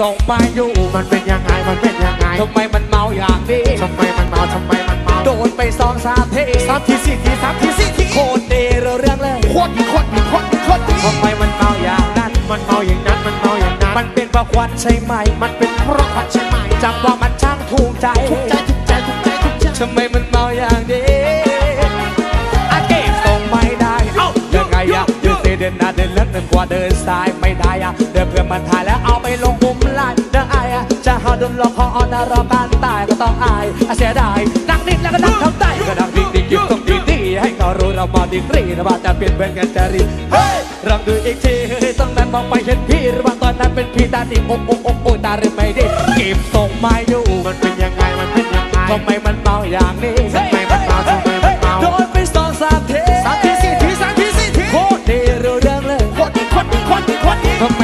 ส่งมาอยู่มันเป็นยังไงมันเป็นยังไงทำไมมันเมาอย่างนี้ทำไมมันเมาทำไมมันเมาโดนไปสองสามทีสามทีสี่ทีสามทีสี่ทีโคตรดีเรื่องเลยโคตรดีโคตรดีโคตรดีโคตรดีทำไมมันเมาอย่างนั้นมันเมาอย่างนั้นมันเมาอย่างนั้นมันเป็นเพราะควันใช่ไหม มันเป็นเพราะควันใช่ไหมจังว่ามันช่างถูกใจทุกใจทุกใจทุกใจทุกใจทำไมมันเมาอย่างนี้อาเก็บส่งไม่ได้เอ้ายังไงอะยืนเตเดินหน้าเดินเลิกเดินกว่าเดินสายไม่ได้อะเดินเพื่อมันถ่ายแล้วเอา หาดนลอกหอออนรอการตายก็ต้องอายอาเสียดายนักดิดแล้วก็นักทำได้ก็นักดีดีกิบต้องดีดีให้เขารู้เรามาดีกรีนะว่าจะเปลี่ยนเป็นกันจะรีเฮ้ยลองดูอีกทีต้องนั้นมองไปเห็นพี่ระหว่างตอนนั้นเป็นพี่ตาดิบอกอกอกโอยตาหรือไม่ดีเก็บทรงไม่อยู่มันเป็นยังไงมันเป็นยังไงทำไมมันเมาอย่างนี้ทำไมมันเมาทำไมมันเมาโดนไปสองสามทีสามทีสี่ทีสามทีสี่ทีโคตรดีรู้เรื่องเลยคนนี้คนนี้คนนี้คนนี้